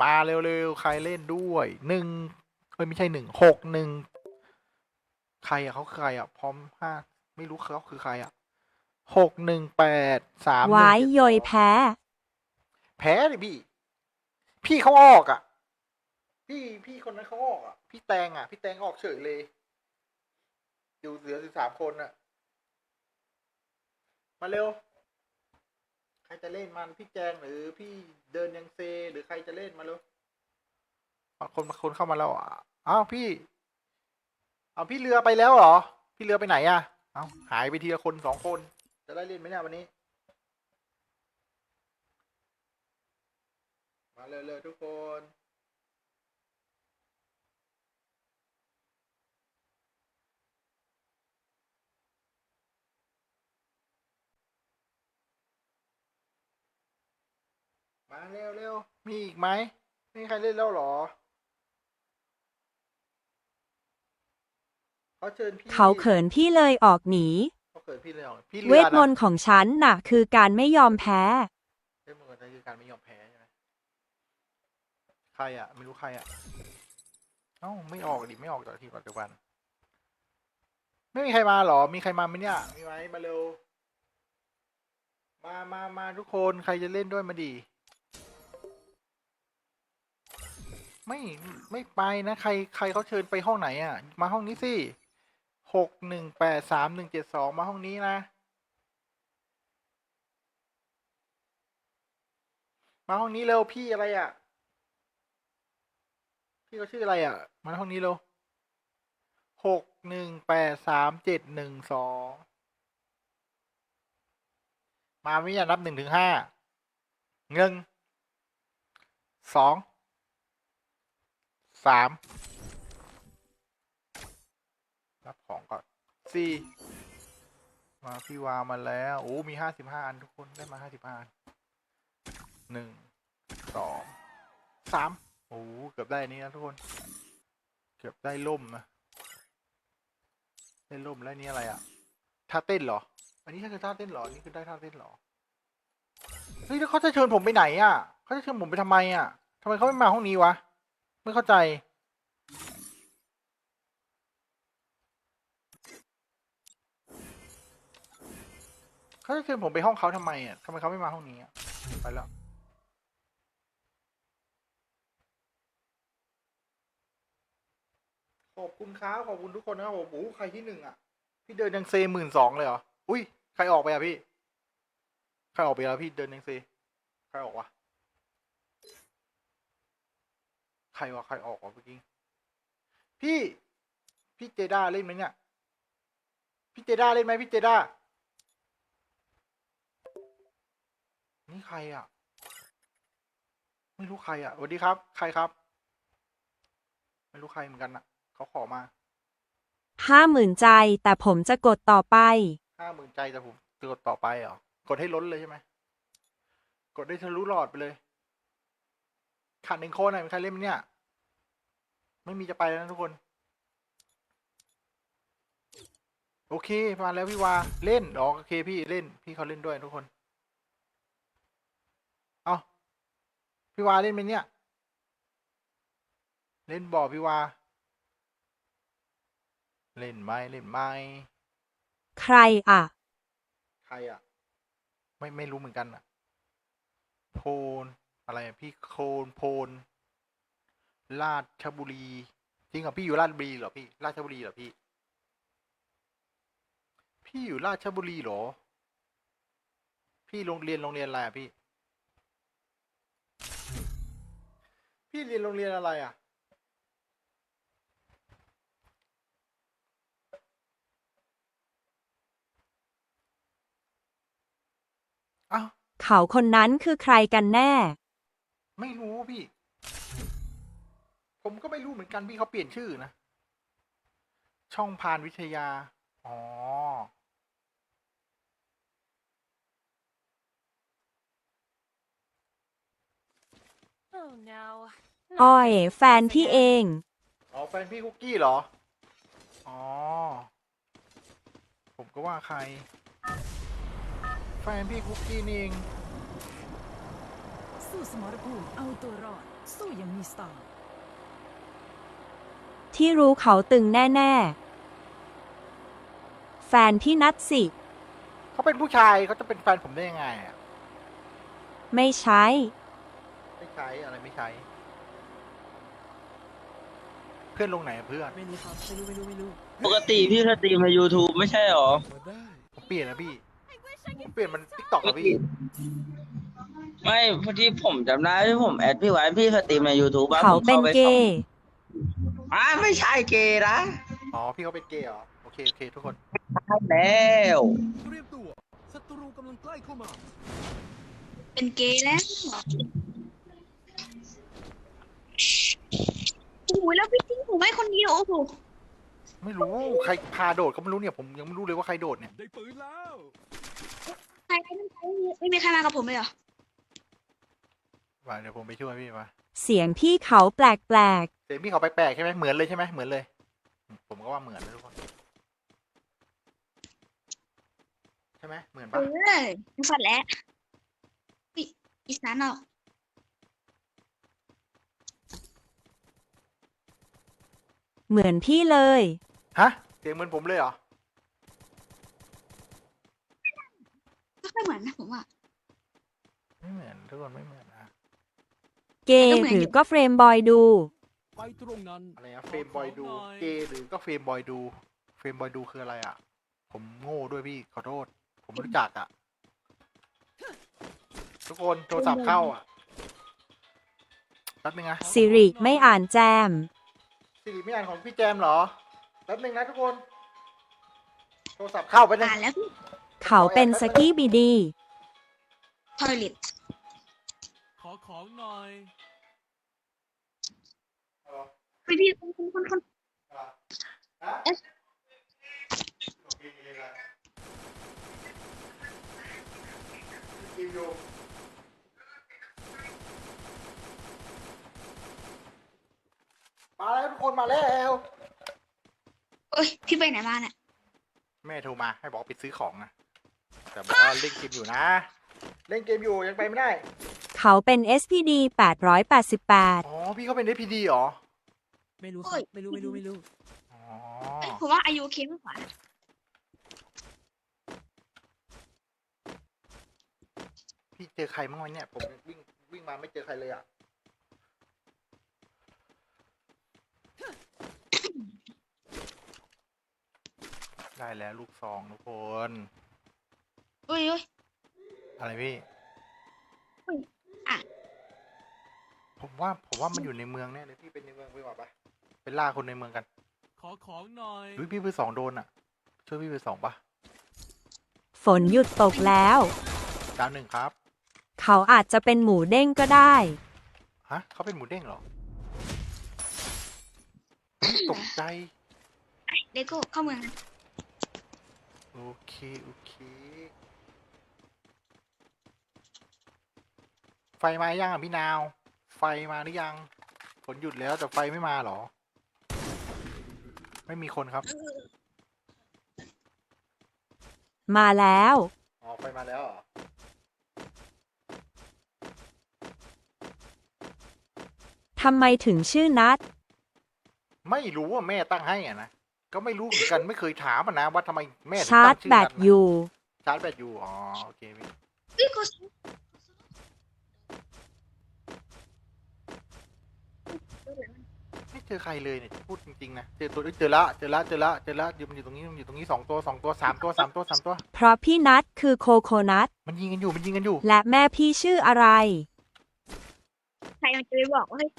มาเร็วๆ ใครเล่นด้วยหนึ่งเอ้ยไม่ใช่หนึ่งหกหนึ่งใครอะเขาคือใครอะพร้อมห้าไม่รู้เขาคือใครอะหกหนึ่งแปดสามไว้โยยแพ้ แพ้ดิพี่ พี่เขาออกอะพี่พี่คนนั้นเขาออกอะพี่แตงอะพี่แตงออกเฉยเลย อยู่เหลือสิบสามคนอะมาเร็วใครจะเล่นมันพี่แจงหรือพี่เดินยังเซ หรือใครจะเล่นมาเร็วบางคนบางคนเข้ามาแล้วอะอ้าวพี่เอาพี่เรือไปแล้วเหรอ พี่เรือไปไหนอะเอาหายไปทีละคนสองคน จะได้เล่นไหมเนี่ยวันนี้ มาเร็วๆทุกคน มาเร็วเร็วมีอีกไหมไม่มีใครเล่นแล้วเหรอ เขาเชิญพี่เขาเขินพี่เลยออกหนี เขาเขินพี่เลยเหรอพี่เวเรือทมนต์ของฉันน่ะ คือการไม่ยอมแพ้ เวทมนต์นั่นคือการไม่ยอมแพ้ใช่ไหมใครอะ ไม่รู้ใครอะ เอ้าไม่ออกดิไม่ออกจากทีมปัจจุบัน ไม่มีใครมาเหรอ มีใครมาไหมเนี่ย มีไหมมาเร็ว มามามาทุกคนใครจะเล่นด้วยมาดี ไม่ไม่ไปนะ ใครใครเขาเชิญไปห้องไหนอะ มาห้องนี้สิหกหนึ่งแปดสามหนึ่งเจ็ดสองมาห้องนี้นะ มาห้องนี้เร็วพี่อะไรอะ พี่เขาชื่ออะไรอะ มาห้องนี้เร็วหกหนึ่งแปดสามเจ็ดหนึ่งสองมาไม่ยานับหนึ่งถึงห้าหนึ่งสอง สามรับของก่อนสี่มาพี่วามาแล้วโอ้มีห้าสิบห้าอันทุกคนได้มาห้าสิบห้าอันหนึ่งสองสามโอ้เกือบได้อันนี้นะทุกคน เกือบได้ล่มนะได้ล่มแล้วนี่อะไรอะท่าเต้นเหรอ อันนี้คือท่าเต้นเหรอ นี่คือได้ท่าเต้นเหรอ เฮ้ยแล้วเขาจะเชิญผมไปไหนอะ เขาจะเชิญผมไปทำไมอะทำไมเขาไม่มาห้องนี้วะ ไม่เข้าใจ เขาจะเชิญผมไปห้องเขาทำไมอะทำไมเขาไม่มาห้องนี้อะไปแล้วขอบคุณครับขอบคุณทุกคนนะครับผมโอ้โหใครที่หนึ่งอะ พี่เดินยังเซหมื่นสองเลยเหรอ อุ้ย ใครออกไปอะพี่ ใครออกไปแล้วพี่เดินยังเซ ใครออกวะ ใครวะใครออกวะเมื่อกี้ พี่ พี่เจด้าเล่นไหมเนี่ย พี่เจด้าเล่นไหมพี่เจด้า นี่ใครอะ ไม่รู้ใครอะสวัสดีครับ ใครครับ ไม่รู้ใครเหมือนกันอะ เขาขอมา ห้าหมื่นใจแต่ผมจะกดต่อไป ห้าหมื่นใจแต่ผมกดต่อไปเหรอกดให้ล้นเลยใช่ไหม กดได้ทะลุหลอดไปเลยขาดหนึ่งคนอะมีใครเล่นไหมเนี่ย ไม่มีจะไปแล้วนะทุกคน โอเค มาแล้วพี่วา เล่นอ๋อโอเคพี่เล่น พี่เขาเล่นด้วยทุกคน เอา พี่วาเล่นไหมเนี่ย เล่นบ่อพี่วา เล่นไหมเล่นไหมใครอะ ใครอะ ไม่ไม่รู้เหมือนกันอะ โพนอะไรอะพี่โคนโพนราชบุรีจริงเหรอพี่อยู่ราชบุรีเหรอพี่ ราชบุรีเหรอพี่ พี่อยู่ราชบุรีเหรอ พี่โรงเรียนโรงเรียนอะไรอะพี่ พี่เรียนโรงเรียนอะไรอะอ้าวเขาคนนั้นคือใครกันแน่ ไม่รู้พี่ ผมก็ไม่รู้เหมือนกันพี่เขาเปลี่ยนชื่อนะ ช่องพานวิทยา อ๋อ อ้อย แฟนพี่เอง อ๋อแฟนพี่คุกกี้เหรอ อ๋อ ผมก็ว่าใคร แฟนพี่คุกกี้นี่เอง สู้สมรภูมิเอาตัวรอด สู้อย่างมีสไตล์ที่รู้เขาตึงแน่ ๆ แฟนพี่นัดสิ เขาเป็นผู้ชายเขาจะเป็นแฟนผมได้ยังไงอะไม่ใช้ไม่ ใช้อะไรไม่ใช้ เพื่อนลงไหนอะเพื่อนไม่รู้ครับไม่รู้ไม่รู้ไม่รู้ปกติพี่สตรีมใน YouTube ไม่ใช่หรอผมเปลี่ยนนะพี่ผมเปลี่ยนมันติ๊กต็อกอะพี่ไม่พอดีผมจำได้ที่ผมแอดพี่ไว้พี่สตรีมใน YouTube อะเขาผมเป็นไปเกส่องย์อ่าไม่ใช่เกย์นะอ๋อพี่เขาเป็นเกย์เหรอโอเคโอเคทุกคนใช่แล้วเตรียมตัวศัตรูกำลังใกล้เข้ามาเป็นเกย์แล้ว โอ้โหแล้วพี่ทิ้งผมไว้คนเดียวโอ้โหไม่รู้ใครพาโดดก็ไม่รู้เนี่ยผมยังไม่รู้เลยว่าใครโดดเนี่ยได้ปืนแล้วใครไม่ใครไม่มีใครมากับผมเลยเหรอมาเดี๋ยวผมไปช่วยพี่มาเสียงพี่เขาแปลกเสียงพี่เขาแปลกๆใช่ไหมเหมือนเลยใช่ไหมเหมือนเลย ผมก็ว่าเหมือนนะทุกคนใช่ไหมเหมือนเอปะอไม่ฝันแล้วอุ๊ยอีสานออก เหมือนพี่เลย ฮะเสียงเหมือนผมเลยเหรอ ไม่ค่อยเหมือนนะผมว่า ไม่เหมือนทุกคนไม่เหมือนนะเกย์หรือก็เฟรมบอยดู ไปตรงนั้นอะไรนะเฟรมบอยดูเกย์หรือก็เฟรมบอยดู เฟรมบอยดูคืออะไรอะ ผมโง่ด้วยพี่ขอโทษ ผมไม่รู้จักอะ ทุกคนโทรศัพท์เข้าอะแป๊บนึงนะ สิริไม่อ่านแจม สิริไม่อ่านของพี่แจมเหรอ แป๊บนึงนะทุกคน โทรศัพท์เข้าไปบนึงอ่านแล้วพี่เขาเป็นสกี้บีดี ทอยเล็ตขอของหน่อยพี่พี่คนคนคนคนฮะเอ๊ะโอเคเลยละกินอยู่ มาแล้วทุกคนมาแล้วเอ้ยพี่ไปไหนมาเนี่ยแม่โทรมาให้บอกไปซื้อของนะแต่บอกว่าเล่นเกมอยู่นะ เล่นเกมอยู่ยังไปไม่ได้เขาเป็น SPD 888 อ๋อพี่เขาเป็น APD เหรอไม่รู้ครับไม่รู้ไม่รู้ไม่รู้ อ๋อเอ้ยผมว่าอายุเคมากกว่านะพี่เจอใครบ้างวะเนี่ยผมวิ่งวิ่งมาไม่เจอใครเลยอะ ได้แล้วลูกซองทุกคนเอ้ยเอ้ยอะไรพี่อุ๊ยอะผมว่าผมว่ามันอยู่ในเมืองแน่เลยพี่เป็นในเมืองไปก่อนปะเป็นล่าคนในเมืองกันขอของหน่อยหรือพี่ไปสองโดนอะ ช่วยพี่ไปสองปะฝนหยุดตกแล้ว ดาวหนึ่งครับ เขาอาจจะเป็นหมูเด้งก็ได้ ฮะเขาเป็นหมูเด้งเหรอเฮ้ยตกใจ เลโก้เข้าเมืองนะ โอเค โอเค ไฟมายังอะพี่นาว ไฟมาหรือยัง ฝนหยุดแล้วแต่ไฟไม่มาเหรอ ไม่มีคนครับ มาแล้ว อ๋อ ไฟมาแล้วเหรอทำไมถึงชื่อนัด ไม่รู้ว่าแม่ตั้งให้อะนะ ก็ไม่รู้เหมือนกันไม่เคยถามอะนะว่าทำไมแม่ถึงชาร์ตั้จงชื่อแบตนั้นน่ะอยู่ ชาร์จแบตอยู่อ๋อโอเคพี่เอ้ยโคสไม่เจอใครเลยเนี่ยพูดจริงๆนะเจอตัวเอ้ยเจอละเจอละเจอละเจอละอยู่มันอยู่ตรงนี้มันอยู่ตรงนี้สองตัวสองตัวสามตัวสามตัวสามตัว เพราะพี่นัดคือโคโคนัทมันยิงกันอยู่มันยิงกันอยู่ และแม่พี่ชื่ออะไร ใครมันจะไปบอกว่าเฮ้ย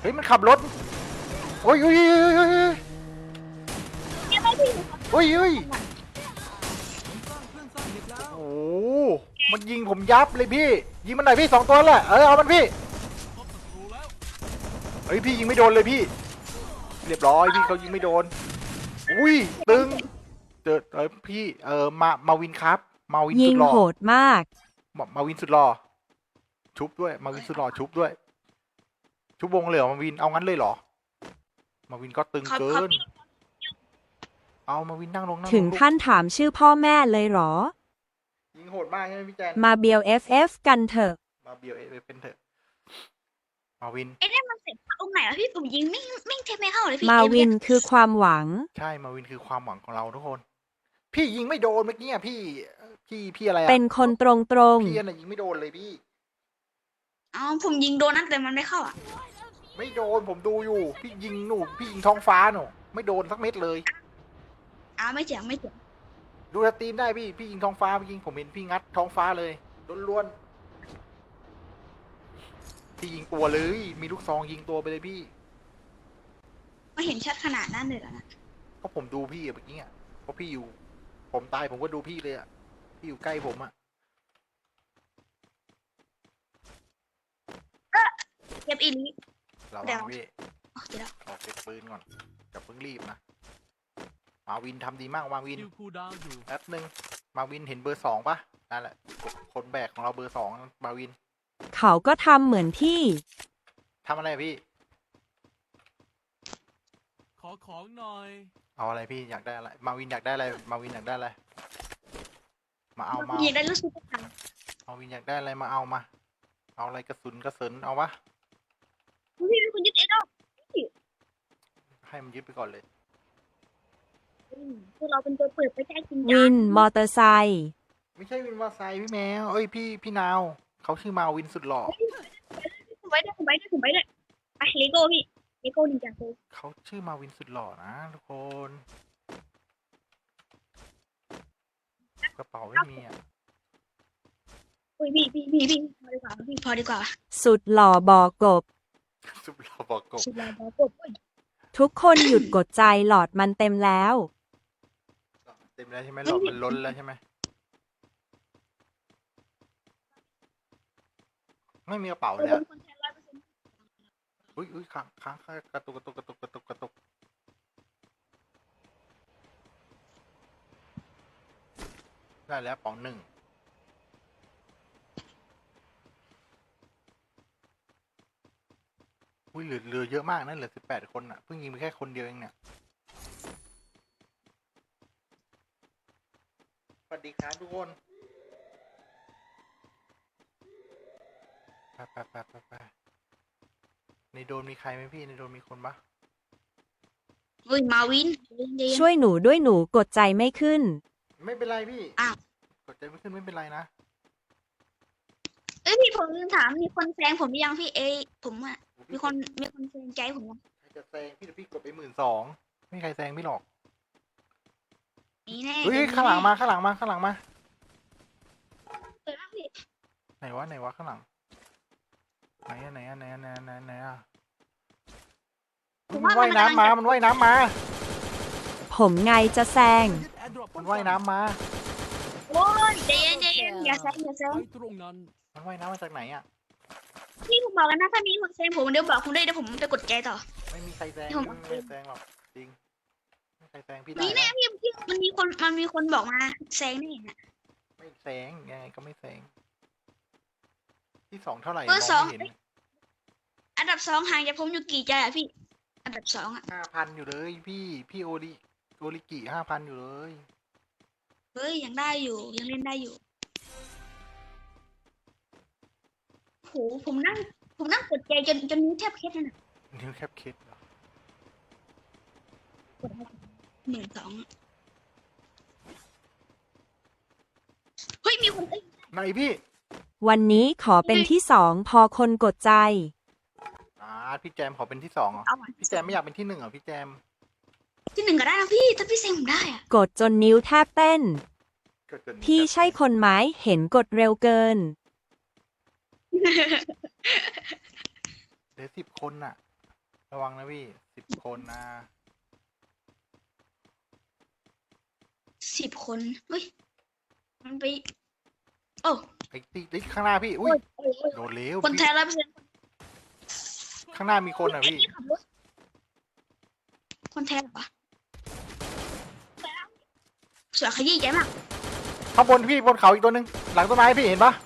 เฮ้ยมันขับรถ โอ้ยโอ้ยโอ้ยโอ้ยโอ้ยยังไม่พี่โอ้ยโอ้ยผมสร้างเพื่อนสร้างเด็กแล้วโอ้โหมันยิงผมยับเลยพี่ ยิงมันหน่อยพี่สองตัวแหละเออเอามันพี่พบศัตรูแล้วเฮ้ยพี่ยิงไม่โดนเลยพี่ เรียบร้อยพี่เขายิงไม่โดน อุ้ยตึงเจอเออพี่เออมามาวินครับมาวินยิสุงดหล่อโหดมาก มามาวินสุดหล่อชุบด้วย มาวินสุดหล่อชุบด้วย ชุบวงเลยเหรอมาวินเอางั้นเลยเหรอ มาวินก็ตึงเกิน เอามาวินนั่งลงนั่งลถึงลูกขั้นถามชื่อพ่อแม่เลยเหรอ ยิงโหดมากใช่ไหมพี่แจนมาเบียว FF กันเถอะ มาเบียวเอเป็นเถอะมาวิน ไอ้เนี่ยมันเสร็จตรงไหนวะพี่ผมยิงไม่ไม่เทปไม่เข้าเลยพี่มาวินเกเยคือความหวัง ใช่มาวินคือความหวังของเราทุกคน พี่ยิงไม่โดนเมื่อกี้อะพี่พี่พี่อะไรอะเป็นคนตรงพี่น่ะยิงไม่โดนเลยพี่อ๋อผมยิงโดนนั่นแต่มันไม่เข้าอะ ไม่โดนผมดูอยู่ พี่ยิงหนูพี่ยิงท้องฟ้าหนูไม่โดนสักเม็ดเลย อ้าวไม่เจ๋งไม่เจ๋งดูสตรีมได้พี่พี่ยิงท้องฟ้าพี่ยิงผมเห็นพี่งัดท้องฟ้าเลยล้วนๆพี่ยิงตัวเลย มีลูกซองยิงตัวไปเลยพี่ไม่เห็นชัดขนาดนั้นเลยเหรอนะเพราะผมดูพี่อะเมื่อกี้อะเพราะพี่อยู่ ผมตายผมก็ดูพี่เลยอะพี่อยู่ใกล้ผมอะเก็บอีลี ระเดี๋วัยวงพี่อ๋อเดี๋ยวออกเก็บปืนก่อนอย่าเพิ่งรีบนะ มาวินทำดีมากมาวินคิวคูลดาวน์อยู่แป๊บนึง มาวินเห็นเบอร์สองปะนั่นแหละ คนแบกของเราเบอร์สองมาวินๆเขาก็ทำเหมือนพี่ ทำอะไรอะพี่ ขอของหน่อย เอาอะไรพี่อยากได้อะไร มาวินอยากได้อะไร มาวินอยากได้อะไร มาเอามายิงได้รู้สึกทันมาวินอยากได้อะไรมาเอามา เอาอะไรกระสุนกระสุนเอาวะ พี่เป็นคนยึดเอ็ดออก ให้มันยึดไปก่อนเลยพวกเราเป็นตัวเปิดไปแจ้จริงจัวิงนมอเตอร์ไซค์ไม่ใช่วินวาไซพี่แมวเอ้ยพี่พี่นาวเขาชื่อมาวินสุดหล่อผมไว้ด้วยผมไว้ด้วยผมไว้ด้วยไปเลโก้พี่เลโก้นินจาโซเขาชื่อมาวินสุดหล่อนะทุกคนกระเป๋าไม่มีอะอุ้ยพี่พี่พี่พี่พอดีกว่าพี่พอดีกว่าสุดหล่อบอกบสุดหล่อบอกกบสุดแล้วบอกกบอุ้ย ทุกคนหยุดกดใจหลอดมันเต็มแล้ว เต็มแล้วใช่ไหมหลอดมันล้นแล้วใช่ไหมไม่มีกระเป๋าเราแล้วเป็นคนแทนร้อยเปอร์เซ็นต์อุ้ยอุ้ยค้างค้างค้างกระตุกกระตุกกระตุกกระตุกกระตุกได้แล้วป๋องหนึ่ง อุ้ยเหลือเหลือเยอะมากนะเหลือสิบแปดคนอะเพิ่งยิงไปแค่คนเดียวเองเนี่ยสวัสดีครับทุกคนไปไปไปไปไปในโดนมีใครไหมพี่ในโดนมีคนปะอุ้ยมาวินเย็นเย็นช่วยหนูด้วยหนูกดใจไม่ขึ้น ไม่เป็นไรพี่อ้าว กดใจไม่ขึ้นไม่เป็นไรนะ เอ้ยพี่ผมลืมถามมีคนแซงผมหรือยังพี่เอยผมอะ มีคนมีคนแซงใจผมยังใครจะแซงพี่เดี๋ยวพี่กดไปหมื่นสองไม่มีใครแซงพี่หรอกนี่แน่เฮ้ยข้างหลังมาข้างหลังมาข้างหลังมาเปิดมากพี่ไหนวะไหนวะข้างหลังไหนอะไหนอะไหนอะไหนอะไหนอะไหนอะมันว่ายน้ำมามันว่ายน้ำมา ผมไงจะแซงยึดแอร์ดรอปมันว่ายน้ำมาโอ้ยใจเย็นใจเย็นอย่าแซงอย่าแซงไปตรงนั้นมันว่ายน้ำมาจากไหนอะ พี่ผมบอกแล้วนะถ้ามีคนแซงผมเดี๋ยวบอกคุณได้เดี๋ยวผมจะกดใจต่อ ไม่มีใครแซงผมไม่มีใครแซงหรอกจริงไม่มีใครแซงพี่ได้นี่แน่นะพี่พี่มันมีคนมันมีคนบอกมาแซงนี่นะ ไม่แซงยังไงก็ไม่แซงที่สองเท่าไหร่เบอร์สอง มไม่เห็นอันดับสองห่างจากผมอยู่กี่ใจอะพี่ อันดับสองอะห้าพันอยู่เลยพี่พี่โอริโอริกิห้าพันอยู่เลย เฮ้ยยังได้อยู่ยังเล่นได้อยู่ หผมนั่ง ผมนั่งกดใจจนจนนิ้วแทบเคล็ดเลยนะนิ้วแคบคิดเหรอกดให้หนึ่งสองอะเฮ้ยมีคนเอ้ยไหนพี่วันนี้ขอเป็นที่สองพอคนกดใจ อ่าพี่แจมขอเป็นที่สองเหรอเอาอะพี่แจมไม่อยากเป็นที่หนึ่งเหรอพี่แจมที่หนึ่งก็ได้นะพี่ถ้าพี่แซงผมได้อะกดจนนิ้วแทบเต้น เกิดเกิดพี่ใช่คนไหมเห็นกดเร็วเกิน เหลือสิบคนน่ะ ระวังนะพี่สิบคนนะสิบคนเฮ้ยมันไปโอ้ไอ้ตีติข้างหน้าพี่อุ้โอ้ยยโอ้ยโอ้ยโดนเลี้ยวคนแทนร้อยเปอร์เซ็นต์ข้างหน้ามีคนอะพี่ขับรถคนแทนเหรอวะสวยขยี้ใจมากข้างบนพี่บนเขาอีกตัวหนึ่งหลังต้นไม้พี่เห็นปะเ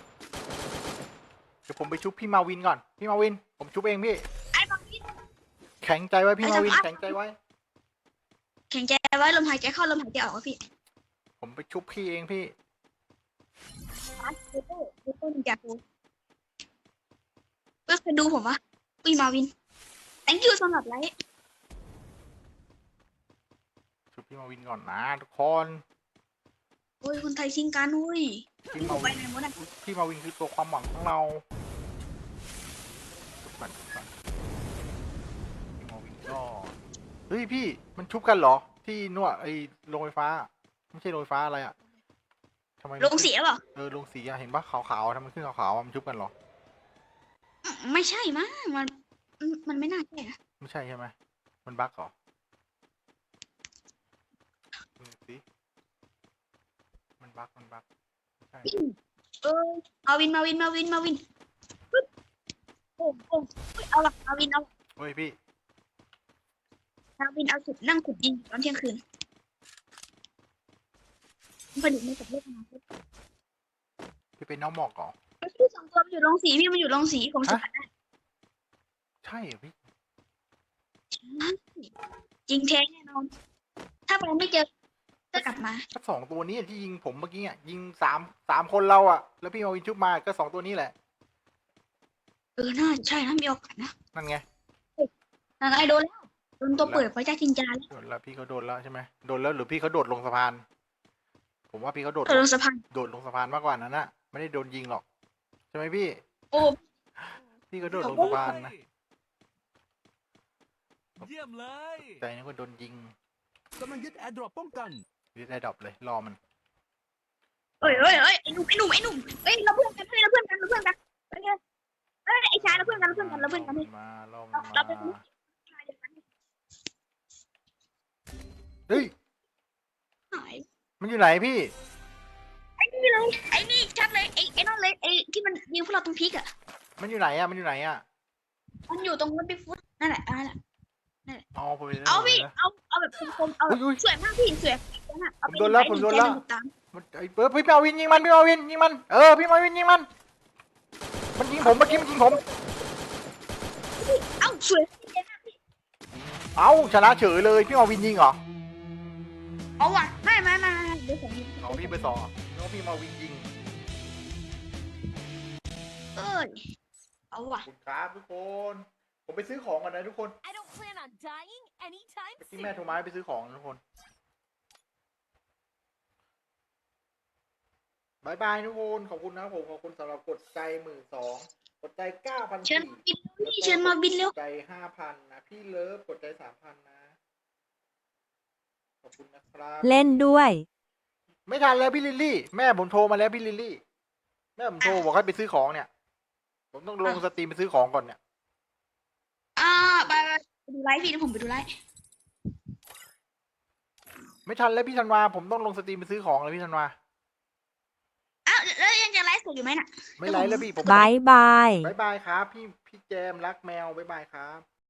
ดี๋ยวผมไปชุบพี่มาวินก่อน พี่มาวิน ผมชุบเองพี่ ไอ้บางทีแข็งใจไว้พี่ไอ้มาวินทำไมแข็งใจไว้ แข็งใจไว้ลมหายใจเข้าลมหายใจออกอะพี่ผมไปชุบพี่เองพี่อาร์ตโฟโต้โฟโต้นินจาโฟเพื่อเคยดูผมวะอุ้ยมาวิน thank you สำหรับไลค์ชุดพี่มาวินก่อนนะทุกคน โอ้ยคนไทยชิงกันอุ้ยพี่นี่ผมามไปวินไหนหมดอะพี่มาวินคือตัวความหวังของเราชุบก่อนชุบก่อนพี่มาวินก็เฮ้ยพี่มันชุบกันเหรอ ที่นวดไอ้โรงไฟฟ้า ไม่ใช่โรงไฟฟ้าอะไรอะทำไมมันลงเสียเปล่าเออลงสีอะเห็นปะขาวๆทำไมขึ้นขาวๆอะมันชุบกันเหรออืมไม่ใช่มั้งมันมัน มันไม่น่าใช่นะไม่ใช่ใช่ไหมมันบั๊กเหรอดูสิมัน บั๊กมันบั๊กไม่ใช่เออมาวินมาวินมาวินมาวินปึ๊บโอ้โอ้เฮ้ยเอาละมาวินเอาเฮ้ยพี่มาวินเอาสุดนั่งขุดดินตอนเที่ยงคืนผลิตมาจากโลกอนาคตพี่เป็นน้องหมอกเหรอพี่สองตัวมันอยู่โรงสีพี่มันอยู่โรงสีผมสัมผัสได้ใช่เหรอพี่จริงแท้แน่นอน ถ้าไปไม่เจอ จะกลับมาก็สองตัวนี้ที่ยิงผมเมื่อกี้อะยิงสามสามคนเราอะ แล้วพี่มาวินชุบมาก็สองตัวนี้แหละเออน่าจะใช่นะมีโอกาสนะนั่นไงนางไอโดนแล้วโดนตัวเปิดพระเจ้าจินจาแล้วโดนแล้วพี่เขาโดนแล้วใช่ไหมโดนแล้วหรือพี่เขาโดดลงสะพาน ผมว่าพี่เขาโดดเธอลงสะพานโดดลงสะพานมากกว่านั้นน่ะไม่ได้โดนยิงหรอกใช่ไหมพี่ โอ้พี่เขาโดดลงสะพานนะเยี่ยมเลยแต่นี่ก็โดนยิงกำลังยึดแอร์ดรอปป้องกัน ยึดได้ดรอปเลยรอมัน เอ้ยเอ้ยเอ้ยไอ้หนุ่มไอ้หนุ่มไอ้หนุ่มเอ้ยเราเพื่อนกันเฮ้ยเราเพื่อนกันเราเพื่อนกันเอ้ยเอ้ยไอ้ชายเราเพื่อนกันเราเพื่อนกันเราเพื่อนกันเฮ้ย มาลอมเรามาเราเป็นชายเดียวกันเฮ้ยหายมันอยู่ไหนพี่ ไอ้นี่เลยไอ้นี่ชัดเลยไอ้ไอ้นั่นเลยไอ้ที่มันยิงพวกเราตรงพีกอะมันอยู่ไหนอะมันอยู่ไหนอะมันอยู่ตรงรถบิ๊กฟุตนั่นแหละอันนั่นแหละ เอาไปเลยเอาพี่นะเอา เอาแบบคมๆเอาแบบอุ้ยอุ้ยสวยมากพี่สวย นั่นอะเอาไปผมโดนแล้วไผมโดนแล้วใจมัตามมันไอ้เออพี่มาวินยิงมันพี่มาวินยิงมันเออพี่มาวินยิงมันมันยิงผมเมื่อกี้มันยิงผม เอ้าสวยเอ้าชนะเฉยเลยพี่มาวินยิงเหรอเอาว่ะไม่ไม่ไม่ไม่เดี๋ยวผมยิงเอาพี่ไปสองน้องพี่มาวินยิงเอ้ยเอาว่ะขอบคุณครับทุกคน ผมไปซื้อของก่อนนะทุกคน I don't plan on dying anytime ที่ soon. แม่โทรมาให้ไปซื้อของนะทุกคน บายบายทุกคนขอบคุณนะครับผมขอบคุณสำหรับกดใจหมื่นสองกดใจเก้าพันเชิญสี่มาบินนี่เชิญมาบินเร็วกดใจห้าพันนะพี่เลิฟกดใจสามพันนะ ขอบคุณนะครับ เล่นด้วย ไม่ทันแล้วพี่ลิลลี่ แม่ผมโทรมาแล้วพี่ลิลลี่ แม่ผมโทรบอกให้ไปซื้อของเนี่ย ผมต้องลงสตรีมไปซื้อของก่อนเนี่ยอ่าไปไปไปดูไลฟ์พี่เดี๋ยวผมไปดูไลฟ์ไม่ทันแล้วพี่ธันวาผมต้องลงสตรีมไปซื้อของเลยพี่ธันวา อ้าวแล้วยังจะไล ฟ์สดอยู่ไหมน่ะ ไม่ไรแล้วพี่ผมบายบาย บายบายครับ พี่พี่แจมรักแมวบายบายครับ